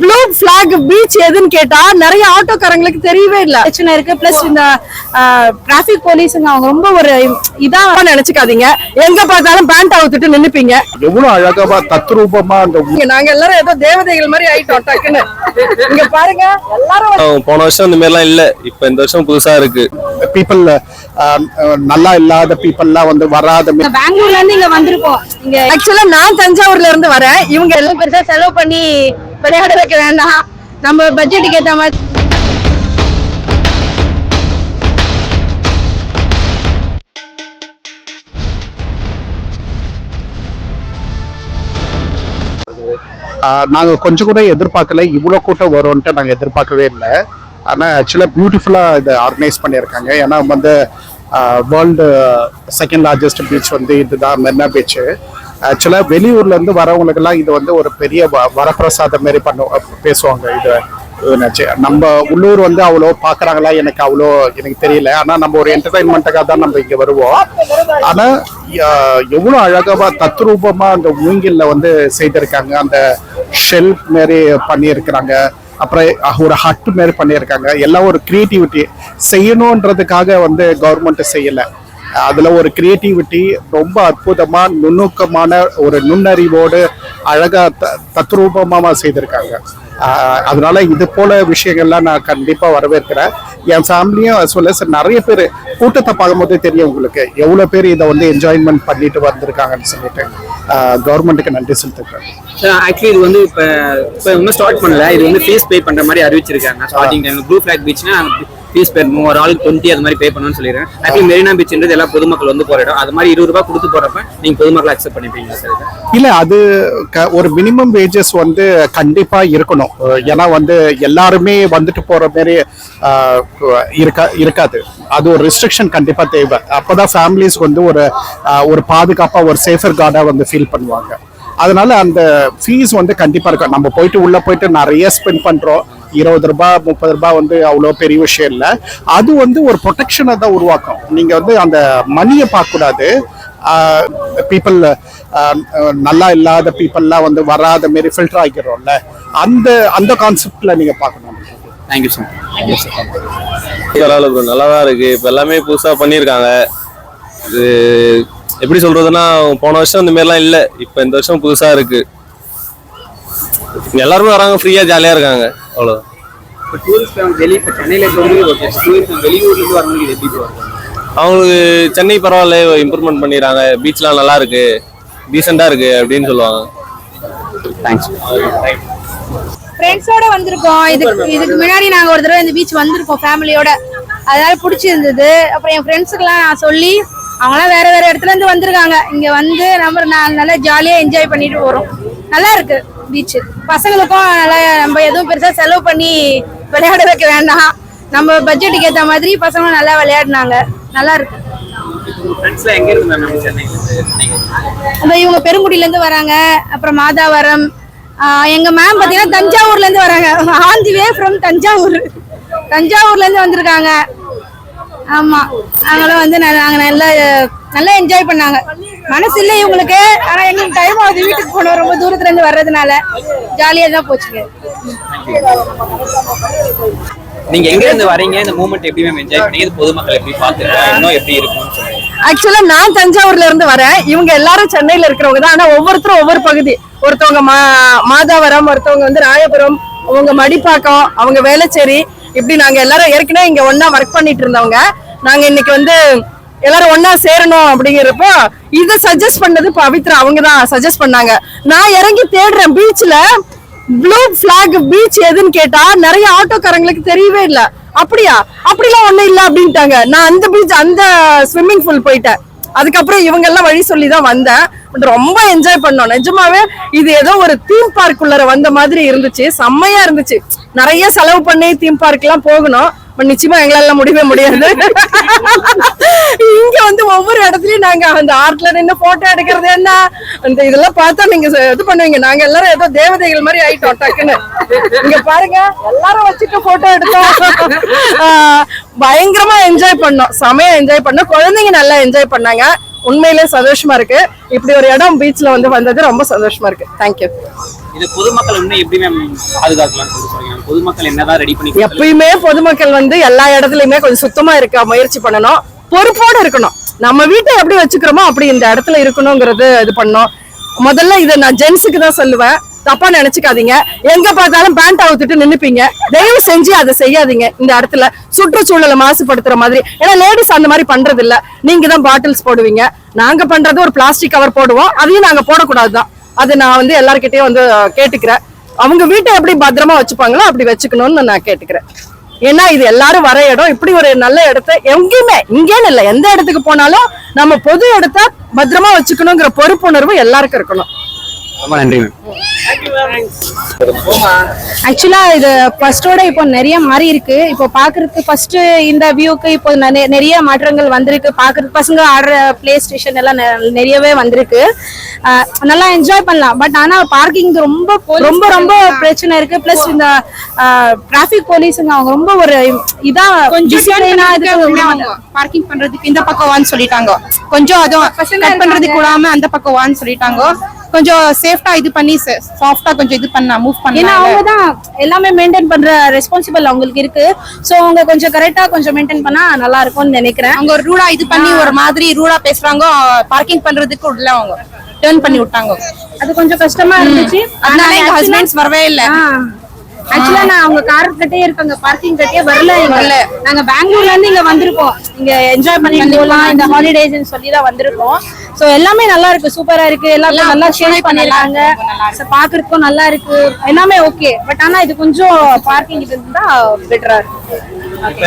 Blue black beach எதுன்னு கேட்டா நிறைய ஆட்டோக்காரங்களுக்கு தெரியவே இல்ல. பிரச்சனை இருக்கு. பிளஸ் இந்த டிராபிக் போலீஸுங்க அவங்க ரொம்ப ஒரு இதான் நினைச்சுக்காதீங்க. எங்க பார்த்தாலும் பேண்ட் அவுத்துட்டு நின்னுப்பீங்க. எவ்வளவு அழகா தத்ரூபமா நாங்க எல்லாரும் ஏதோ தேவதைகள் மாதிரி ஆயிட்டோம் டக்குன்னு. இங்க பாருங்க எல்லாரும் போன வருஷம் இந்த மாதிரிலாம் இல்ல. இப்ப இந்த வருஷம் புதுசா இருக்கு. பீப்புள் நல்லா இல்லாத பீப்புள்லாம் வந்து வராத பெங்களூர்ல இருந்து இங்க வந்திருக்கோம். இங்க ஆக்சுவலா நான் தஞ்சாவூர்ல இருந்து வரேன். இவங்க எல்லாம் பெருசா செலவு பண்ணி விளையாட வைக்க வேண்டாம். நம்ம பட்ஜெட்டுக்கு ஏற்ற மாதிரி. நாங்கள் கொஞ்சம் கூட எதிர்பார்க்கல. இவ்வளோ கூட்டம் வரும்ன்ட்டு நாங்கள் எதிர்பார்க்கவே இல்லை. ஆனால் ஆக்சுவலாக பியூட்டிஃபுல்லாக இதை ஆர்கனைஸ் பண்ணியிருக்காங்க. ஏன்னா வந்து வேர்ல்டு செகண்ட் லார்ஜஸ்ட் பீச் வந்து இதுதான் மெரினா பீச்சு ஆக்சுவலாக வெளியூர்ல இருந்து வரவங்களுக்கெல்லாம் இது வந்து ஒரு பெரிய வ- வரப்பிரசாதம் மாதிரி பண்ண பேசுவாங்க இது நம்ம உள்ளூர் வந்து அவ்வளோ பார்க்குறாங்களா எனக்கு அவ்வளோ எனக்கு தெரியல. ஆனா நம்ம ஒரு என்டர்டைன்மெண்ட்டுக்காக தான் நம்ம இங்க வருவோம். ஆனா எவ்வளோ எவ்வளவு தத்ரூபமாக தத்ரூபமா அந்த மூங்கில்ல வந்து செய்திருக்காங்க. அந்த ஷெல் மாரி பண்ணியிருக்கிறாங்க. அப்புறம் ஒரு ஹட் மாரி பண்ணியிருக்காங்க. எல்லாம் ஒரு கிரியேட்டிவிட்டி செய்யணுன்றதுக்காக வந்து கவர்மெண்ட் செய்யலை. அதில் ஒரு கிரியேட்டிவிட்டி ரொம்ப அற்புதமாக நுண்ணுக்கமான ஒரு நுண்ணறிவோடு அழகாக த தத்ரூபமாக செய்திருக்காங்க. அதனால் அதனால இது போல விஷயங்கள்லாம் நான் கண்டிப்பாக வரவேற்கிறேன். என் ஃபேமிலியும் அஸ் வெல் அஸ் நிறைய பேர் கூட்டத்தை பார்க்கும்போதே தெரியும் உங்களுக்கு. எவ்வளோ பேர் இதை வந்து என்ஜாய்மெண்ட் பண்ணிட்டு வந்திருக்காங்கன்னு சொல்லிட்டு. கவர்மெண்ட்டுக்கு நன்றி செலுத்துக்கிறேன் ஆக்சுவலி இது வந்து இப்போ இப்போ இன்னும் ஸ்டார்ட் பண்ணல. இது வந்து ஃபீஸ் பே பண்ணுற மாதிரி அறிவிச்சிருக்காங்க. ஸ்டார்டிங் டைம் ப்ளூ ஃபிளாக் பீச்னா ஃபீஸ் பே ஒரு ஆளுக்கு டுவெண்ட்டி அது மாதிரி பே பண்ணணும்னு சொல்லிடுறேன். ஆக்சுவலி மெரினா பீச்ன்றது எல்லாம் பொதுமக்கள் வந்து போற இடம். அது மாதிரி இருபது ரூபாய் கொடுத்து போறப்ப நீங்க பொதுமக்களை அக்செப்ட் பண்ணிப்பீங்களா சார் இல்லை இல்ல அது க- ஒரு மினிமம் வேஜஸ் வந்து கண்டிப்பா இருக்கணும். ஏன்னா வந்து எல்லாருமே வந்துட்டு போற மாதிரி இருக்கா இருக்காது. அது ஒரு ரெஸ்ட்ரிக்ஷன் கண்டிப்பா தேவை. அப்பதான் ஃபேமிலிஸ் வந்து ஒரு ஒரு பாதுகாப்பா ஒரு சேஃபர் கார்டா வந்து ஃபீல் பண்ணுவாங்க. அதனால அந்த ஃபீஸ் வந்து கண்டிப்பா இருக்கும் நம்ம போயிட்டு உள்ள போயிட்டு நிறைய ஸ்பெண்ட் பண்றோம். இருபது ரூபாய் முப்பது ரூபாய் வந்து அவ்வளோ பெரிய விஷயம் இல்லை. அது வந்து ஒரு ப்ரொடெக்ஷனை தான் உருவாக்கும். நீங்க வந்து அந்த மணியை பார்க்கக்கூடாது. பீப்புள் நல்லா இல்லாத பீப்புள்லாம் வந்து வராத மாரி ஃபில்டர் ஆகிக்கிறோம்ல அந்த அந்த கான்செப்ட்ல நீங்க பார்க்கணும். தேங்க்யூ சார் பரவாயில்ல ப்ரோ நல்லா தான் இருக்கு. இப்ப எல்லாமே புதுசா பண்ணியிருக்காங்க. இது எப்படி சொல்றதுன்னா போன வருஷம் இந்த மாதிரிலாம் இல்ல. இப்ப இந்த வருஷம் புதுசா இருக்கு. எல்லாருமே வராங்க ஃப்ரீயா ஜாலியா இருக்காங்க. அவ்வளவுதான். இப்போ டூரிஸ்ட் வெளியே இப்போ சென்னையில் இருக்கிறவங்களுக்கு ஓகே டூரிஸ்ட் வெளியூர்ல இருந்து வரவங்களுக்கு எப்படி போவாங்க அவங்களுக்கு சென்னை பரவாயில்ல இம்ப்ரூவ்மெண்ட் பண்ணிடுறாங்க. பீச்லாம் நல்லா இருக்கு. டீசெண்டா இருக்கு அப்படின்னு சொல்லுவாங்க. தேங்க்ஸ் ஃப்ரெண்ட்ஸோட வந்திருக்கோம். இதுக்கு இதுக்கு முன்னாடி நாங்க ஒரு தடவை இந்த பீச் வந்திருக்கோம் ஃபேமிலியோட அதனால பிடிச்சிருந்தது. அப்புறம் என் ஃப்ரெண்ட்ஸுக்கெல்லாம் நான் சொல்லி அவங்களாம் வேற வேற இடத்துல இருந்து வந்திருக்காங்க. இங்க வந்து நம்ம நான் நல்லா ஜாலியா என்ஜாய் பண்ணிட்டு போறோம். நல்லா இருக்கு. பீச் பசங்களுக்கும் நல்லா நம்ம எதுவும் பெருசா செலவு பண்ணி விளையாட வைக்க வேண்டாம். நம்ம பட்ஜெட்டுக்கு ஏத்த மாதிரி பசங்களும் நல்லா விளையாடினாங்க. நல்லா இருக்கு. இவங்க பெருங்குடியில இருந்து வராங்க. அப்புறம் மாதாவரம். எங்க மேம் பாத்தீங்கன்னா தஞ்சாவூர்ல இருந்து வராங்க. On the way from Thanjavur. தஞ்சாவூர்ல இருந்து வந்திருக்காங்க. ஆமா. அவங்களும் வந்து ந- நாங்க நல்லா நல்லா என்ஜாய் பண்ணாங்க. மனசு இல்லை இவங்களுக்கு. ஆனா எங்களுக்கு டைம் ஆகுது. வீட்டுக்கு போனோம் ரொம்ப தூரத்துல இருந்து வர்றதுனால ஜாலியா தான் போச்சுங்க. நீங்க எங்க இருந்து வரீங்க? இந்த மூமெண்ட் எப்படி மேம் என்ஜாய் பண்ணீங்க? பொதுமக்கள் எப்படி பார்த்துருக்காங்க இன்னும் எப்படி சொல்லுங்க. ஆக்சுவலா நான் தஞ்சாவூர்ல இருந்து வரேன். இவங்க எல்லாரும் சென்னையில இருக்கிறவங்க தான். ஆனா ஒவ்வொருத்தரும் ஒவ்வொரு பகுதி. ஒருத்தவங்க மா மாதாவரம் ஒருத்தவங்க வந்து ராயபுரம் அவங்க மடிப்பாக்கம் அவங்க வேளச்சேரி. இப்படி நாங்க எல்லாரும் ஏற்கனவே இங்க ஒண்ணா ஒர்க் பண்ணிட்டு இருந்தவங்க. நாங்க இன்னைக்கு வந்து எல்லாரும் ஒன்னா சேரணும் அப்படிங்கிறப்போ இதை சஜஸ்ட் பண்ணது பவித்ரா அவங்க தான் சஜஸ்ட் பண்ணாங்க. நான் இறங்கி தேடுறேன் பீச்ல ப்ளூ பிளாக் பீச் எதுன்னு கேட்டா நிறைய ஆட்டோக்காரங்களுக்கு தெரியவே இல்ல. அப்படியா? அப்படிலாம் ஒன்றும் இல்ல அப்படின்ட்டாங்க. நான் அந்த பீச் அந்த ஸ்விம்மிங் பூல் போயிட்டேன். அதுக்கப்புறம் இவங்க எல்லாம் வழி சொல்லி தான் வந்தேன். பட் ரொம்ப என்ஜாய் பண்ணோம். நிஜமாவே இது ஏதோ ஒரு தீம் பார்க் உள்ளர வந்த மாதிரி இருந்துச்சு. செம்மையா இருந்துச்சு. நிறைய செலவு பண்ணி தீம் பார்க் எல்லாம் போகணும். பட் நிச்சயமா எங்களால முடியவே முடியாது. இங்க வந்து ஒவ்வொரு இடத்துலயும் நாங்க அந்த ஆர்ட்ல நின்று போட்டோ எடுக்கிறது என்ன? அந்த இதெல்லாம் பார்த்தா நீங்க இது பண்ணுவீங்க. நாங்க எல்லாரும் ஏதோ தேவதைகள் மாதிரி ஆயிட்டோம் டக்குன்னு. இங்க பாருங்க எல்லாரும் வச்சுட்டு போட்டோ எடுத்தோம் பயங்கரமா என்ஜாய் பண்ணோம். செமையா என்ஜாய் பண்ணோம். குழந்தைங்க நல்லா என்ஜாய் பண்ணாங்க. உண்மையிலே சந்தோஷமா இருக்கு. இப்படி ஒரு இடம் பீச்ல வந்து வந்தது ரொம்ப சந்தோஷமா இருக்கு. தேங்க்யூ இது பொதுமக்கள் இன்னும் எப்படி மேம் பாதுகாக்கலாம் பொதுமக்கள் என்னதான் ரெடி பண்ணி எப்பயுமே பொதுமக்கள் வந்து எல்லா இடத்துலயுமே கொஞ்சம் சுத்தமா இருக்க முயற்சி பண்ணணும். பொறுப்போட இருக்கணும். நம்ம வீட்டை எப்படி வச்சுக்கிறோமோ அப்படி இந்த இடத்துல இருக்கணுங்கிறது இது பண்ணோம் முதல்ல இதை நான் ஜென்ஸுக்கு தான் சொல்லுவேன். தப்பா நினைச்சுக்காதீங்க. எங்க பார்த்தாலும் பேண்ட் அவுத்துட்டு நின்னுப்பீங்க. தயவு செஞ்சு அதை செய்யாதீங்க. இந்த இடத்துல சுற்றுச்சூழலை மாசுபடுத்துற மாதிரி. ஏன்னா லேடிஸ் அந்த மாதிரி பண்றது இல்ல நீங்க தான் பாட்டில்ஸ் போடுவீங்க. நாங்க பண்றது ஒரு பிளாஸ்டிக் கவர் போடுவோம். அதையும் நாங்க போடக்கூடாதுதான். அது நான் வந்து எல்லார்கிட்டயும் வந்து கேட்டுக்கிறேன். அவங்க வீட்டை எப்படி பத்திரமா வச்சுப்பாங்களோ அப்படி வச்சுக்கணும்னு நான் கேட்டுக்கிறேன். ஏன்னா இது எல்லாரும் வர இடம் இப்படி ஒரு நல்ல இடத்த எங்கேயுமே இங்கேன்னு இல்லை எந்த இடத்துக்கு போனாலும் நம்ம பொது இடத்த பத்திரமா வச்சுக்கணுங்கிற பொறுப்புணர்வு எல்லாருக்கும் இருக்கணும். ரொம்ப நன்றி மேம் ஆக்சுவலா இது ஃபர்ஸ்டோட இப்போ நிறைய மாறி இருக்கு. இப்போ பாக்குறதுக்கு ஃபர்ஸ்ட் இந்த வியூக்கு இப்போ நிறைய மாற்றங்கள் வந்திருக்கு. பாக்குறதுக்கு பசங்க ஆடுற பிளே ஸ்டேஷன் எல்லாம் நிறையவே வந்திருக்கு. ஆஹ் நல்லா என்ஜாய் பண்ணலாம். பட் ஆனா பார்க்கிங் ரொம்ப ரொம்ப ரொம்ப பிரச்சனை இருக்கு. பிளஸ் இந்த டிராபிக் போலீஸுங்க அவங்க ரொம்ப ஒரு இதா கொஞ்சம் பார்க்கிங் பண்றதுக்கு இந்த பக்கம் வான்னு சொல்லிட்டாங்க. கொஞ்சம் அதுவும் பண்றதுக்கு விடாம அந்த பக்கம் வான்னு சொல்லிட்டாங்க. கொஞ்சம் சேஃப்டா இது பண்ணி சாஃப்டா கொஞ்சம் இது பண்ணா மூவ் ஏன்னா பண்ணா அவங்க தான் எல்லாமே மெயின்டைன் பண்ற ரெஸ்பான்சிபிள் அவங்களுக்கு இருக்கு. சோ அவங்க கொஞ்சம் கரெக்டா கொஞ்சம் மெயின்டைன் பண்ணா நல்லா இருக்கும்னு நினைக்கிறேன். அவங்க ரூடா இது பண்ணி ஒரு மாதிரி ரூடா பேசுறாங்க பார்க்கிங் பண்றதுக்கு உள்ள அவங்க. டேர்ன் பண்ணி விட்டாங்க. அது கொஞ்சம் கஷ்டமா இருந்துச்சு. அதனால எங்க ஹஸ்பண்ட்ஸ் வரவே இல்ல. ஆக்சுவலா நான் அவங்க கார் கட்டே இருக்காங்க. பார்க்கிங் கட்டே வரல வரல. நாங்க பெங்களூர்ல இருந்து இங்க வந்திருக்கோம். இங்க என்ஜாய் பண்ணிட்டு போலாம் இந்த ஹாலிடேஸ்னு சொல்லி தான் வந்திருக்கோம். சோ எல்லாமே நல்லா இருக்கு சூப்பரா இருக்கு. எல்லாமே நல்லா சேஞ்ச் பண்ணிருக்காங்க பாக்குறதுக்கும் நல்லா இருக்கு. எல்லாமே ஓகே பட் ஆனா இது கொஞ்சம் பார்க்கிங் இருந்தா பெட்டரா இருக்கு